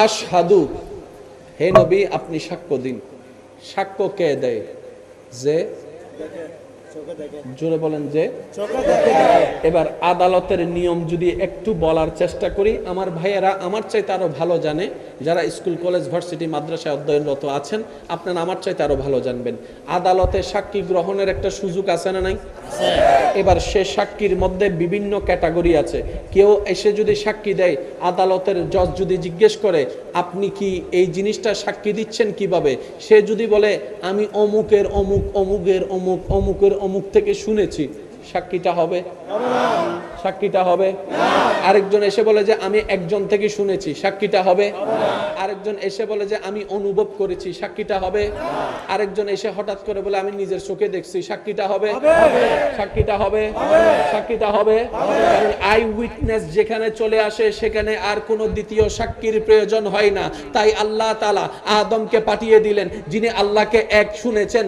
আশহাদু। হে নবী, আপনি সাক্ষ্য দিন। সাক্ষ্য কে দেয়? যে? জোরে বলেন যে। এবার আদালতের নিয়ম যদি একটু বলার চেষ্টা করি, আমার ভাইয়েরা আমার চাইতে আরও ভালো জানে। যারা স্কুল, কলেজ, ভার্সিটি, মাদ্রাসায় অধ্যয়নরত আছেন, আপনারা আমার চাইতে আরও ভালো জানবেন। আদালতে সাক্ষী গ্রহণের একটা সুযোগ আছে না নাই? এবার সে সাক্ষীর মধ্যে বিভিন্ন ক্যাটাগরি আছে। কেউ এসে যদি সাক্ষী দেয়, আদালতের জজ যদি জিজ্ঞেস করে, আপনি কি এই জিনিসটা সাক্ষী দিচ্ছেন কীভাবে? সে যদি বলে, আমি অমুকের অমুক অমুকের অমুক অমুকের অমুক থেকে শুনেছি। সাক্ষীটা হবে? সাক্ষীটা হবে। আরেকজন এসে বলে যে আমি একজন থেকে শুনেছি সাক্ষীটা হবে। আরেকজন এসে বলে যে আমি অনুভব করেছি সাক্ষীটা হবে। আরেকজন এসে হঠাৎ করে বলে আমি নিজের চোখে দেখছি সাক্ষীটা হবে। সাক্ষীটা হবে। সাক্ষীটা হবে। কারণ আই উইটনেস যেখানে চলে আসে সেখানে আর কোনো দ্বিতীয় সাক্ষীর প্রয়োজন হয় না। তাই আল্লাহ তালা আদমকে পাঠিয়ে দিলেন যিনি আল্লাহকে এক শুনেছেন।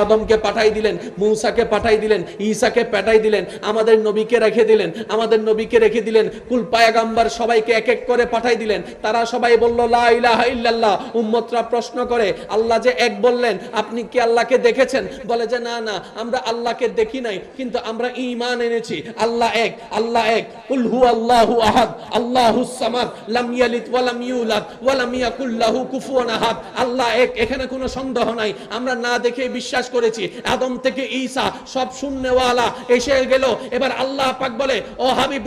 আদমকে পাঠাই দিলেন মূসাকে পাঠাই দিলেন ঈসাকে পাঠাই দিলেন আমাদের নবীকে রেখে দিলেন। আমাদের নবীকে রেখে দিলেন। কুল পায়াগাম্বার সবাইকে এক এক করে পাঠাই দিলেন। তারা সবাই বলল, লা উম্মতরা প্রশ্ন করে, আল্লাহ যে এক বললেন, আপনি কি আল্লাহকে দেখেছেন? বলে যে, না না, আমরা আল্লাহকে দেখি নাই, কিন্তু আমরা ঈমান এনেছি। আল্লাহ এক আল্লাহ এক। কুল হু আল্লাহু আহাদ, আল্লাহুস সামাদ, লাম ইয়ালিদ ওয়া লাম ইউলাদ ওয়া লাম ইয়াকুল লাহু কুফুয়ান আহাদ। আল্লাহ এক, এখানে কোনো সন্দেহ নাই। আমরা না দেখে বিশ্বাস করেছি। আদম থেকে ঈসা সব শূন্যওয়ালা এসে গেল। এবার আল্লাহ পাক বলে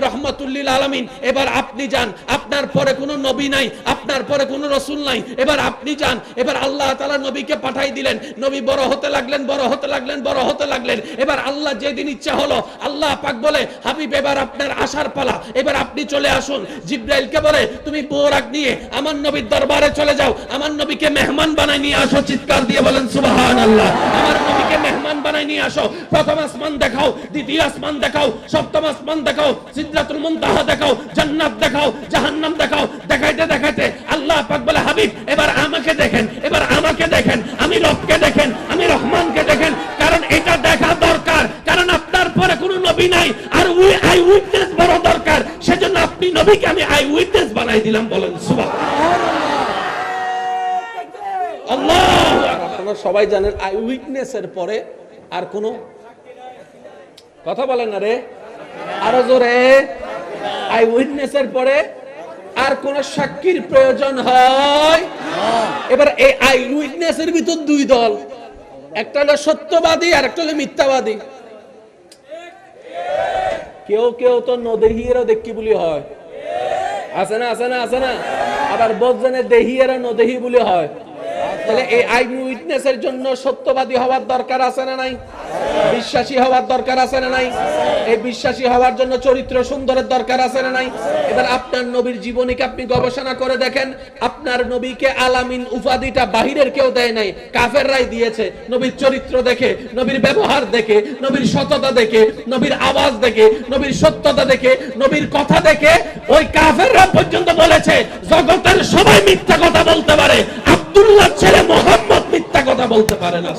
রহমাতুল্লিল আলামিন, এবার আপনি যান। আপনার পরে কোনো নবী নাই, আপনার পরে কোনো রসুল নাই। এবার আপনি যান। এবার আল্লাহ তাআলা নবীকে পাঠাই দিলেন। নবী বড় হতে লাগলেন, বড় হতে লাগলেন, বড় হতে লাগলেন। এবার আল্লাহ যেদিন ইচ্ছা হলো, আল্লাহ পাক বলে, হাবিব এবার আপনার আসার পালা। এবার আপনি চলে আসুন। জিব্রাইলকে বলে, তুমি বোরাক নিয়ে আমার নবীর দরবারে চলে যাও। আমার নবীকে মেহমান বানাই নিয়ে আসো। চিৎকার দিয়ে বলেন, সুবহানাল্লাহ। আমার নবীকে মেহমান বানাই নিয়ে আসো। প্রথম আসমান দেখাও, দ্বিতীয় আসমান দেখাও, সপ্তম আসমান দেখাও, সিদরাতুল মুনতাহা দেখাও, জান্নাত দেখাও, জাহান্নাম দেখাও, দেখাইতে দেখাইতে আল্লাহ পাক বলে, হাবিব, এবার আমাকে দেখেন, এবার আমাকে দেখেন, আমি রবকে দেখেন, আমি রহমানকে দেখেন। কারণ এটা দেখা দরকার, কারণ আপনার পরে কোনো নবী নাই, আর উই আই উইটনেস বড় দরকার। সেজন্য আপনি নবীকে আমি আই উইটনেস বানাই দিলাম, বলেন, সুবহানাল্লাহ। আল্লাহ আপনারা সবাই জানেন, আই উইটনেসের পরে আর কোনো কথা বলেন না রে। আরও জোরে। আই উইটনেসের পরে আর কোন সাক্ষীর প্রয়োজন হয়। এবার এই আই উইটনেসের ভিতর দুই দল। একটা হলো সত্যবাদী, আর একটা হলো মিথ্যাবাদী। কেউ কেউ তো নদেহিয়েরও দেখি বলি হয়। আছে না আছে না আছে না? আবার বোঝানে দেহিয়েরা নদেহি বলি হয়। তাহলে এই আই উইটনেসের জন্য সত্যবাদী হওয়ার দরকার আছে না নাই? বিশ্বাসী হওয়ার দরকার আছে না নাই? এই বিশ্বাসী হওয়ার জন্য চরিত্র সুন্দরের দরকার আছে না নাই? এবার আপনার নবীর জীবনীকে আপনি গবেষণা করে দেখেন, আপনার নবীকে আলামিন উপাধিটা বাহিরের কেউ দেয় নাই, কাফেররাই দিয়েছে। নবীর চরিত্র দেখে, নবীর ব্যবহার দেখে, নবীর সততা দেখে, নবীর আওয়াজ দেখে, নবীর সত্যতা দেখে, নবীর কথা দেখে, ওই কাফেররা পর্যন্ত বলেছে, জগতের সবাই মিথ্যা কথা বলতে পারে। আব্দুল্লাহ ছেলে মোহাম্মদ মিথ্যা কথা বলতে পারে না।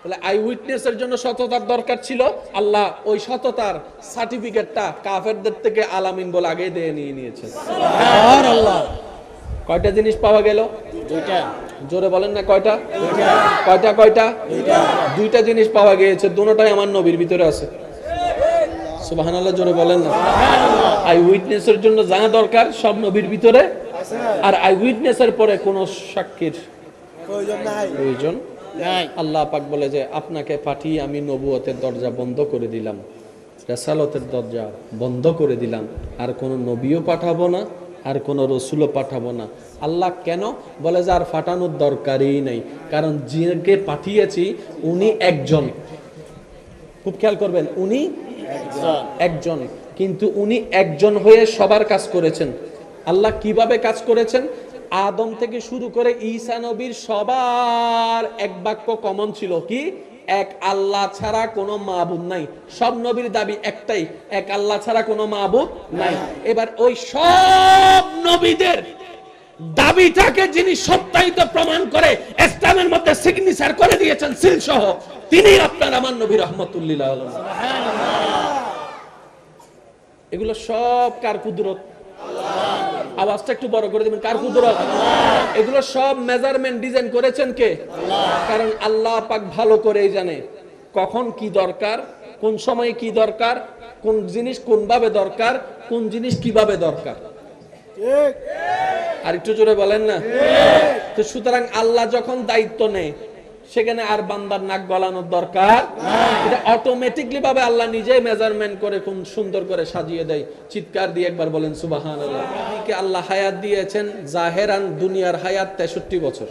তাহলে আই উইটনেসের জন্য সততার দরকার ছিল। আল্লাহ ওই সততার সার্টিফিকেটটা কাফেরদের থেকে আলামিন বলে আগে দিয়ে নিয়ে নিয়েছে। কয়টা জিনিস পাওয়া গেল? জোরে বলেন না কয়টা? কয়টা কয়টা? দুইটা। জিনিস পাওয়া গিয়েছে দুটোটাই আমার নবীর ভিতরে আছে। সুবহানাল্লাহ জোরে বলেন না। আই উইটনেসের জন্য জানা দরকার সব নবীর ভিতরে। আর আই উইটনেসের পরে কোন সাক্ষীর প্রয়োজন আল্লাহ পাক বলে যে আপনাকে পাঠিয়ে আমি নবুয়তের দরজা বন্ধ করে দিলাম। রেসালতের দরজা বন্ধ করে দিলাম। আর কোনো নবীও পাঠাবো না আর কোনো রসুলও পাঠাবো না। আল্লাহ কেন? বলে যে আর ফাটানোর দরকারই নেই। কারণ যিনাকে পাঠিয়েছি উনি একজন। খুব খেয়াল করবেন উনি একজন। কিন্তু উনি একজন হয়ে সবার কাজ করেছেন। আল্লাহ কীভাবে কাজ করেছেন? আদম থেকে শুরু করে ঈসা নবীর সবার এক বাক্য কমন ছিল কি? এক আল্লাহ ছাড়া কোনো মাহবুদ নাই। সব নবীর দাবি একটাই এক আল্লাহ ছাড়া কোনো মাহবুদ নাই। এবার ওই সব নবীদের দাবিটাকে যিনি সত্যায়িত প্রমাণ করে ইসলামের মধ্যে সিগনেচার করে দিয়েছেন সিল সহ তিনি আপনার আমার নবী রহমতুল্লিল্লাহ এগুলো সব কার কুদরত? আওয়াজটা একটু বড় করে দিবেন কার কুদরত এগুলো সব মেজারমেন্ট ডিজাইন করেছেন কে? কারণ আল্লাহ পাক ভালো করেই জানে কখন কি দরকার কোন সময়ে কি দরকার কোন জিনিস কোন ভাবে দরকার কোন জিনিস কীভাবে দরকার। আর একটু জোরে বলেন না? তো সুতরাং আল্লাহ যখন দায়িত্ব নেয় সেখানে আর বান্দার নাক গলানোর দরকার এটা অটোমেটিকলি ভাবে আল্লাহ নিজেই মেজারমেন্ট করে খুব সুন্দর করে সাজিয়ে দেয়। চিৎকার দিয়ে একবার বলেন সুবাহান আল্লাহ হায়াত দিয়েছেন? জাহেরান দুনিয়ার হায়াত তেষট্টি বছর।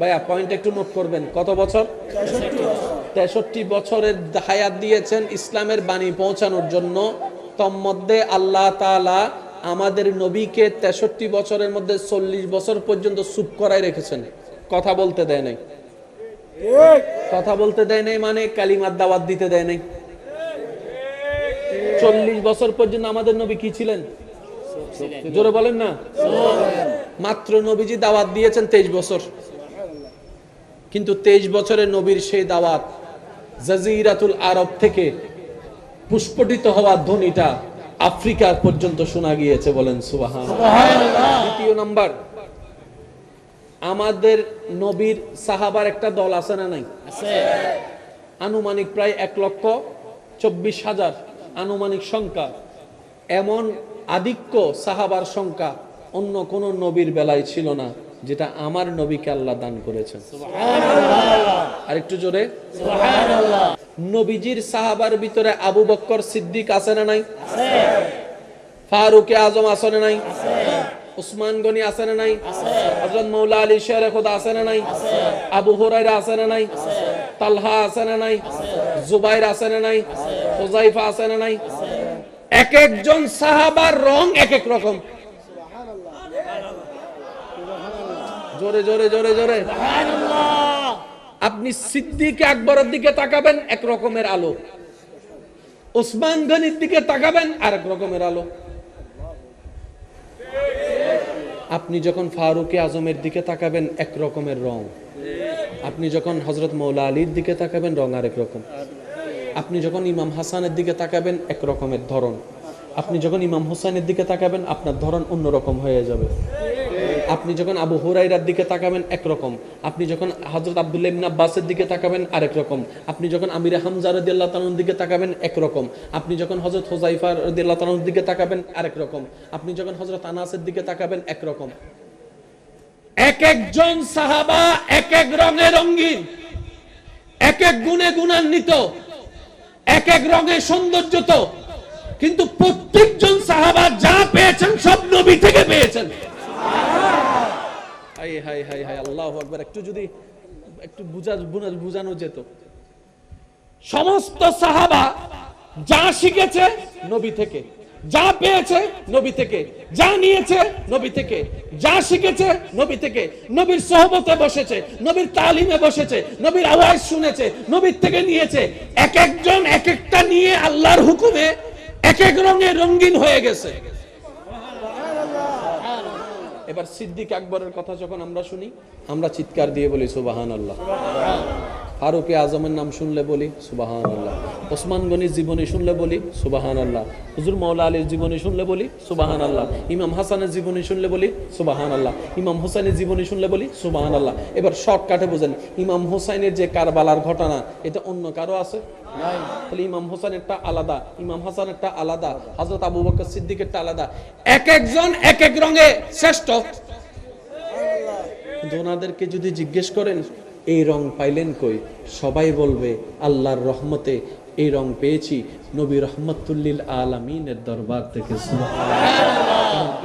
ভাইয়া পয়েন্ট একটু নোট করবেন, কত বছর? তেষট্টি বছরের হায়াত দিয়েছেন ইসলামের বাণী পৌঁছানোর জন্য। তন্মধ্যে আল্লাহ তাআলা আমাদের নবীকে তেষট্টি বছরের মধ্যে চল্লিশ বছর পর্যন্ত চুপ করাই রেখেছেন। কথা বলতে দেয় নাই। কথা বলতে দেয় নাই মানে কালিমার দাওয়াত দিতে দেয় নাই। চল্লিশ বছর পর্যন্ত আমাদের নবী কি ছিলেন? জোরে বলেন না। মাত্র নবীজি দাওয়াত দিয়েছেন তেইশ বছর। কিন্তু তেইশ বছরের নবীর সেই দাওয়াত জাজিরাতুল আরব থেকে পুষ্পটিত হওয়ার ধ্বনিটা আফ্রিকা পর্যন্ত শোনা গিয়েছে বলেন সুবাহান দ্বিতীয় নাম্বার আমাদের নবীর সাহাবার একটা দল আছে না নাই? আনুমানিক প্রায় এক লক্ষ চব্বিশ হাজার আনুমানিক সংখ্যা। এমন আধিক্য সাহাবার সংখ্যা অন্য কোন নবীর বেলায় ছিল না যেটা আমার নবীকে আল্লাহ দান করেছেন। আর একটু জোরে। নবীজির সাহাবার ভিতরে আবু বক্কর সিদ্দিক আছে না নাই? ফারুকে আজম আছে না নাই? উসমান গনি আছে না নাই? হযরত মৌলা আলী শের খোদা আছে না নাই? আবু হুরায়রা আছে না নাই? তালহা আছে না নাই? জুবাইর আছে না নাই? হুজাইফা আছে না নাই? এক একজন সাহাবার রং এক এক রকম। জোরে জোরে জোরে জোরে। আপনি সিদ্দিক আকবরের দিকে তাকাবেন, এক রকমের আলো। ওসমান গনির দিকে তাকাবেন, আরেক রকমের আলো। আপনি যখন ফারুকে আজমের দিকে তাকাবেন এক রকমের রং। আপনি যখন হজরত মৌলা আলীর দিকে তাকাবেন, রং আরেক রকম। আপনি যখন ইমাম হাসানের দিকে তাকাবেন এক রকমের ধরন। আপনি যখন ইমাম হোসেনের দিকে তাকাবেন, আপনার ধরন অন্যরকম হয়ে যাবে। আপনি যখন আবু হুরাইরার দিকে তাকাবেন, একরকম। আপনি যখন হজরত আব্দুল্লাহ ইবনে আব্বাসের দিকে তাকাবেন আরেক রকম আপনি যখন আমির হামজা রাদিয়াল্লাহু তাআলার দিকে তাকাবেন, একরকম। আপনি যখন হযরত হুযাইফা রাদিয়াল্লাহু তাআলার দিকে তাকাবেন আরেক রকম আপনি যখন হযরত আনাসের দিকে তাকাবেন, একরকম। এক একজন সাহাবা এক এক রঙে রঙিন, এক এক গুণে গুণান্বিত, এক এক রঙে সৌন্দর্যত। কিন্তু প্রত্যেকজন সাহাবা যা পেয়েছেন সব নবী থেকে পেয়েছেন। হাই হাই হাই হাই, আল্লাহ একটু যদি একটু যেত। সমস্ত সাহাবা যা শিখেছে নবী থেকে, যা পেয়েছে নবী থেকে, যা নিয়েছে নবী থেকে, যা শিখেছে নবী থেকে, নবীর সহবতে বসেছে, নবীর তালিমে বসেছে, নবীর আওয়াজ শুনেছে, নবীর থেকে নিয়েছে। এক একজন এক একটা নিয়ে আল্লাহর হুকুমে এক এক রঙে রঙিন হয়ে গেছে। এবার সিদ্দিক আকবরের কথা যখন আমরা শুনি আমরা চিৎকার দিয়ে বলি সুবাহান আল্লাহ ফারুকে আজমের নাম শুনলে বলি সুবাহান আল্লাহ ওসমান গনির জীবনী শুনলে বলি সুবাহান আল্লাহ হুজুর মৌলা আলীর জীবনী শুনলে বলি সুবাহান আল্লাহ ইমাম হাসানের জীবনী শুনলে বলি সুবাহান আল্লাহ ইমাম হোসেনের জীবনী শুনলে বলি সুবাহান আল্লাহ এবার শর্টকাটে বোঝেন ইমাম হোসাইনের যে কারবালার ঘটনা এটা অন্য কারও আছে? তাহলে ইমাম হোসেনেরটা আলাদা ইমাম হাসানেরটা আলাদা হযরত আবু বকর সিদ্দিকেরটা আলাদা। এক একজন এক এক রঙে শ্রেষ্ঠ। কিন্তু ওনাদেরকে যদি জিজ্ঞেস করেন এই রং পাইলেন কই? সবাই বলবে, আল্লাহর রহমতে এই রং পেয়েছি। নবী রহমতুল্লিল আলমিনের দরবার থেকে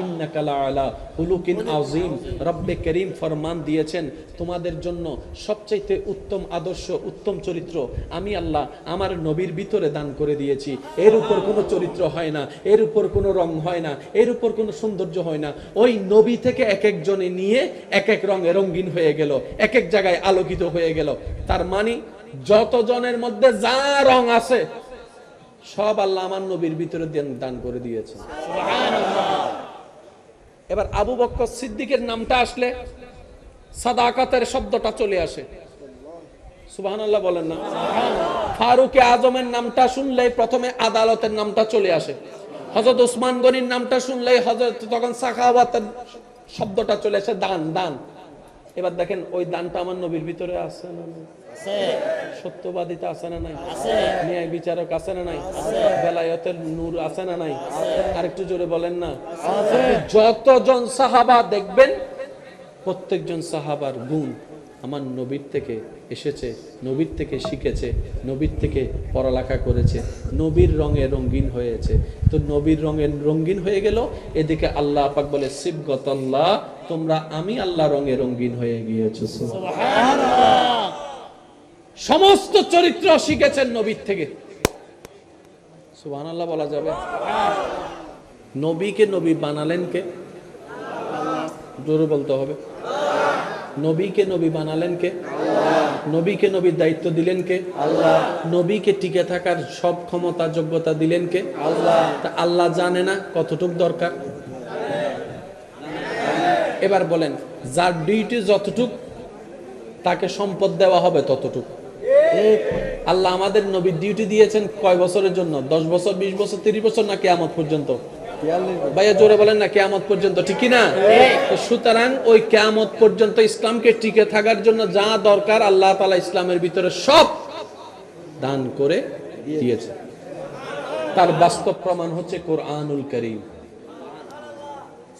ইন্নাকা লাআলা হুলুকিন আযীম। রব্বে করিম ফরমান দিয়েছেন তোমাদের জন্য সবচাইতে উত্তম আদর্শ উত্তম চরিত্র। আমি আল্লাহ আমার নবীর ভিতরে দান করে দিয়েছি। এর উপর কোনো চরিত্র হয় না এর উপর কোনো রং হয় না এর উপর কোনো সৌন্দর্য হয় না। ওই নবী থেকে এক একজনে নিয়ে এক এক রঙে রঙিন হয়ে গেল এক এক জায়গায় আলোকিত হয়ে গেল। তার মানে যত জনের মধ্যে যা রং আছে সব আল্লাহ আমার নবীর ভিতরে দান করে দিয়েছে এবার আবু বক্কর সিদ্দিকের নামটা আসলে সাদাকাতের শব্দটা চলে আসে। সুবাহান বলেন না। ফারুকে আজমের নামটা শুনলেই প্রথমে আদালতের নামটা চলে আসে। হজরত ওসমান গনির নামটা শুনলেই হজরত তখন সাখাওয়াতের শব্দটা চলে আসে, দান দান। এবার দেখেন ওই দানটা আমার নবীর ভিতরে আছে না সত্যবাদিতা আছে না নাই? ন্যায় বিচারক আছে না নাই? বেলায়তের নূর আছে না নাই? আরেকটু জোরে বলেন না। যতজন সাহাবা দেখবেন প্রত্যেকজন সাহাবার গুণ আমার নবীর থেকে এসেছে নবীর থেকে শিখেছে নবীর থেকে পড়ালেখা করেছে নবীর রঙে রঙিন হয়েছে। তো নবীর রঙে রঙিন হয়ে গেল এদিকে আল্লাহ পাক বলে শিবগত আল্লাহ তোমরা আমি আল্লাহ রঙে রঙিন হয়ে গিয়েছো সমস্ত চরিত্র শিখেছেন নবীর থেকে। সুবহানাল্লাহ বলা যাবে। নবীকে নবী বানালেন কে? জোরে বলতে হবে। নবীকে নবী বানালেন কে? নবীকে নবীর দায়িত্ব দিলেন কে? আল্লাহ নবীকে টিকে থাকার সব ক্ষমতা, যোগ্যতা দিলেন কে? আল্লাহ আল্লাহ জানে না কতটুক দরকার। এবার বলেন, যার ডিউটি যতটুক, তাকে সম্পদ দেওয়া হবে ততটুক। আল্লাহ আমাদের নবীর ডিউটি দিয়েছেন কয় বছরের জন্য? দশ বছর, বিশ বছর, তিরিশ বছর না কেয়ামত পর্যন্ত? ভাইয়া জোরে বলেন না, কেয়ামত পর্যন্ত, ঠিক না? সুতরাং ওই কেয়ামত পর্যন্ত ইসলামকে টিকে থাকার জন্য যা দরকার আল্লাহ তালা ইসলামের ভিতরে সব দান করে দিয়েছে। তার বাস্তব প্রমাণ হচ্ছে কোরআনুল করিম।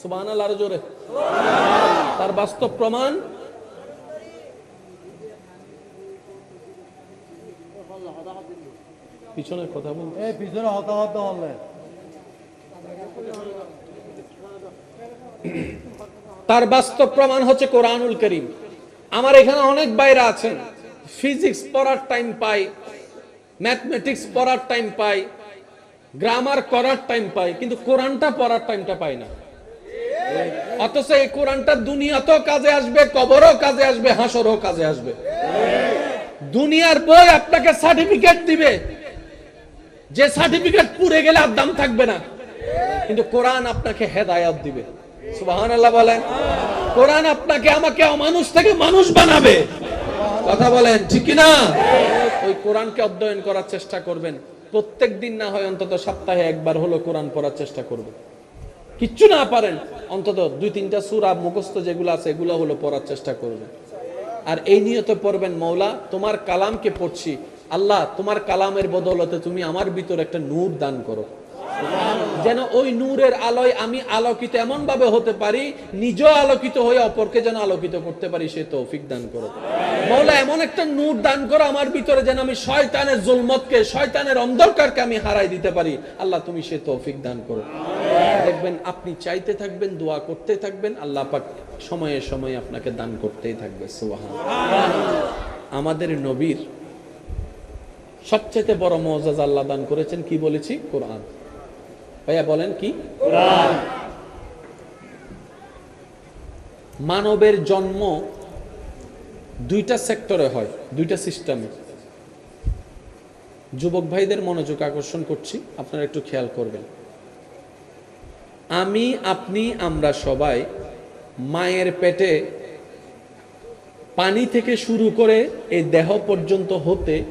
সুবাহ আরও জোরে। তার বাস্তব প্রমাণ? পিছনের কথা বল পিছনে হতাহত হলে। তার বাস্তব প্রমাণ হচ্ছে কোরআনুল করিম। আমার এখানে অনেক বাইরে আছেন। ফিজিক্স পড়ার টাইম পাই ম্যাথমেটিক্স পড়ার টাইম পাই গ্রামার করার টাইম পাই কিন্তু কোরআনটা পড়ার টাইমটা পাই না। অথচ এই কোরআনটা দুনিয়াতেও কাজে আসবে, কবরও কাজে আসবে, হাসরও কাজে আসবে। দুনিয়ার বই আপনাকে সার্টিফিকেট দিবে। যে সার্টিফিকেট পুড়ে গেলে আর দাম থাকবে না। কিন্তু কোরআন আপনাকে হেদায়াত দিবে। সুবাহান আল্লাহ বলেন। কোরআন আপনাকে আমাকে অমানুষ থেকে মানুষ বানাবে। কথা বলেন, ঠিক না ওই কোরআনকে অধ্যয়ন করার চেষ্টা করবেন। প্রত্যেক দিন না হয় অন্তত সপ্তাহে একবার হলো কোরআন পড়ার চেষ্টা করবেন। কিচ্ছু না পারেন, অন্তত দুই তিনটা সুরা মুখস্থ যেগুলো আছে, এগুলো হলো পড়ার চেষ্টা করবেন আর এই নিয়তে পড়বেন, মৌলা, তোমার কালামকে পড়ছি। আল্লাহ, তোমার কালামের বদলতে তুমি আমার ভিতর একটা নূর দান করো। যেন ওই নূরের আলোয় আমি আলোকিত এমন ভাবে হতে পারি নিজেও আলোকিত হয়ে অপরকে যেন আলোকিত করতে পারি, সে তৌফিক দান করো। মৌলা, এমন একটা নূর দান করো আমার ভিতরে যেন আমি শয়তানের জুলমতকে, শয়তানের অন্ধকারকে আমি হারাই দিতে পারি। আল্লাহ, তুমি সে তৌফিক দান করো। দেখবেন আপনি চাইতে থাকবেন দোয়া করতে থাকবেন আল্লাহ পাক সময়ে সময়ে আপনাকে দান করতেই থাকবে সুবহান আমাদের নবীর সবচেয়ে বড় মজাজ আল্লাহ দান করেছেন কি বলেছি? কোরআন। ভাইয়া বলেন কি? মানবের জন্ম দুইটা সেক্টরে হয় দুইটা সিস্টেমে। যুবক ভাইদের মনোযোগ আকর্ষণ করছি আপনারা একটু খেয়াল করবেন। আমি আপনি আমরা সবাই মায়ের পেটে পানি থেকে শুরু করে এই দেহ পর্যন্ত হতে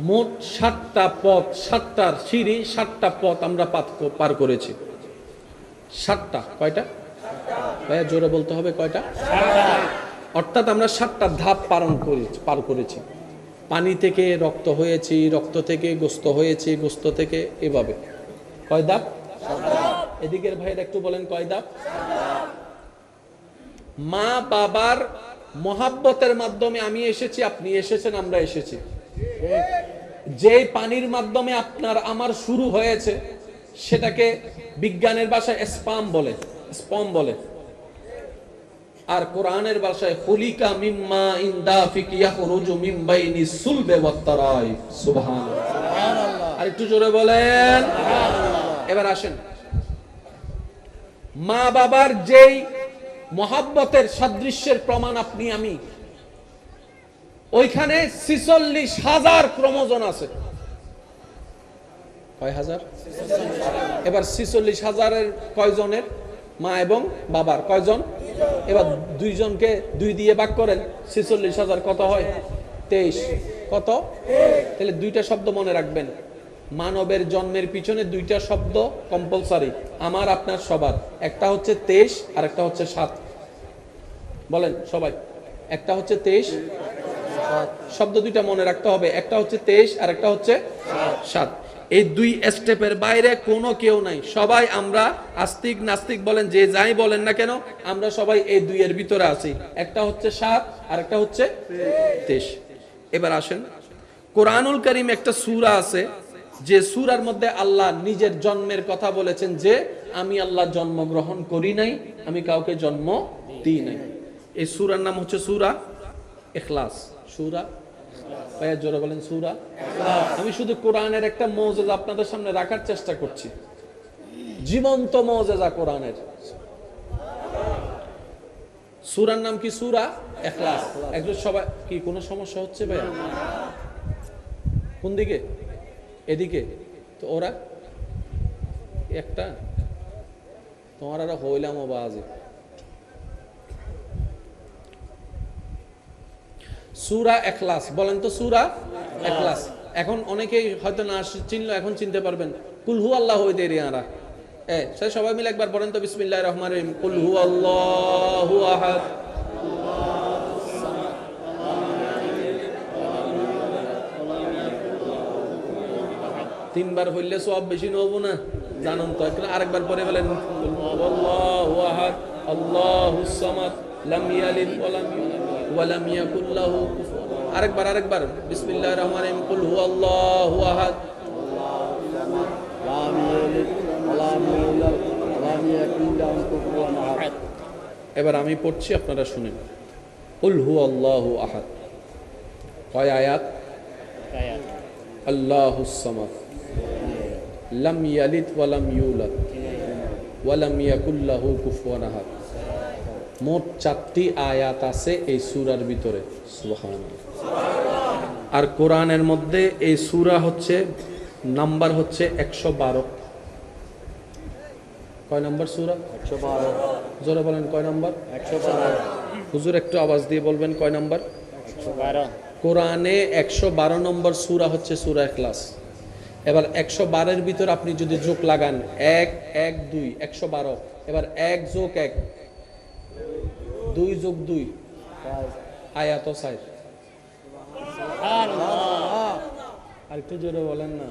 মোট সাতটা পথ সাতটার সিঁড়ি সাতটা পথ আমরা পার করেছি। সাতটা কয়টা? ভাইয়া জোরে বলতে হবে কয়টা? অর্থাৎ আমরা সাতটা ধাপ পালন করে পার করেছি। পানি থেকে রক্ত হয়েছি রক্ত থেকে গোস্ত হয়েছি গোস্ত থেকে এভাবে। কয় ধাপ? এদিকের ভাইয়ের একটু বলেন কয় ধাপ মা বাবার মহাব্বতের মাধ্যমে আমি এসেছি আপনি এসেছেন আমরা এসেছি। যেই পানির মাধ্যমে আপনার আমার শুরু হয়েছে সেটাকে বিজ্ঞানের ভাষায় স্পাম বলে স্পম বলে। আর কোরআনের ভাষায় খুলিকা মিম্মা ইনদাফিক ইয়াখরুজু মিন বাইনি সুলবে ওয়াত তারাই সুবহানাল্লাহ। আর একটু জোরে বলেন। এবার আসেন। মা বাবার যেই মহাব্বতের সাদৃশ্যের প্রমাণ আপনি, আমি। ওইখানে ছিচল্লিশ হাজার ক্রমজন আছে। কয় হাজার? এবার ছিচল্লিশ হাজারের কয়জনের? মা এবং বাবার। কয়জন? এবার দুইজনকে দুই দিয়ে ভাগ করেন, ছিচল্লিশ হাজার কত হয়? তেইশ। কত? তাহলে দুইটা শব্দ মনে রাখবেন। মানবের জন্মের পিছনে দুইটা শব্দ কম্পালসারি আমার, আপনার, সবার। একটা হচ্ছে তেইশ, আর একটা হচ্ছে সাত। বলেন, সবাই। একটা হচ্ছে তেইশ, শব্দ দুইটা মনে রাখতে হবে। একটা হচ্ছে তেইশ, আর একটা হচ্ছে সাত। এই দুই স্টেপের বাইরে কোনো কেউ নাই। সবাই আমরা আস্তিক, নাস্তিক বলেন, যে যাই বলেন না কেন, আমরা সবাই এই দুইয়ের ভিতরে আছি। একটা হচ্ছে সাত, আর একটা হচ্ছে তেইশ। এবার আসেন। কোরআনুল করিম একটা সূরা আছে যে সূরার মধ্যে আল্লাহ নিজের জন্মের কথা বলেছেন যে, আমি আল্লাহ জন্মগ্রহণ করি নাই, আমি কাউকে জন্ম দিই নাই। এই সূরার নাম হচ্ছে সূরা ইখলাস। সূরা? জোরে বলেন, সূরা? আমি শুধু কোরআনের একটা আপনাদের সামনে রাখার চেষ্টা করছি। জীবন্ত মৌজেজা কোরআনের। সূরার নাম কি সূরা একজন সবাই কি কোনো সমস্যা হচ্ছে ভাইয়া? কোন দিকে? এদিকে তো ওরা একটা, তোমার আর হইলাম ও বাজে। সুরা এখলাস, বলেন তো সুরা এখলাস। এখন অনেকেই হয়তো না চিনলো এখন চিনতে পারবেন। কুলহু আল্লাহ হইতে রিয়ারা এ, সে সবাই মিলে একবার বলেন তো বিসমিল্লাহ রহমান রহিম। কুলহু আল্লাহু আহাদ। তিনবার হইলে সব বেশি নব না। জানান তো একটা আরেকবার পরে বলেন আল্লাহু আহাদ আল্লাহু সামাদ লাম ইয়ালিদ ওয়ালাম ওয়ালাম ইয়াকুল লাহু আরেকবার আরেকবার বিসমিল্লাহির রহমানির কুল হুয়াল্লাহু এবার আমি পড়ছি আপনারা শুনেন। কুল হুয়াল্লাহু আহাদ। কয় আয়াত? আল্লাহ আল্লাহুস সামাদ। লাম ইয়ালিদ ওয়া লাম ইউলাদ ওয়া লাম কুফুয়ান আহাদ মোট চারটি আয়াত আছে এই সূরার ভিতরে সুবহানাল্লাহ। আর কোরআনের মধ্যে এই সূরা হচ্ছে নাম্বার হচ্ছে একশো বারো। কয় নম্বর সূরা? একশো বারো। জোরে বলেন কয় নম্বর? একশো বারো। হুজুর একটু আওয়াজ দিয়ে বলবেন কয় নম্বর? একশো বারো। কোরআনে একশো বারো নম্বর সুরা হচ্ছে সূরা এখলাস এবার একশো বারের ভিতর আপনি যদি যোগ লাগান এক এক দুই একশো বারো। এবার এক যোগ এক। দুই যোগ দুই। আয়াত সাইড আর একটু জোরে বলেন না।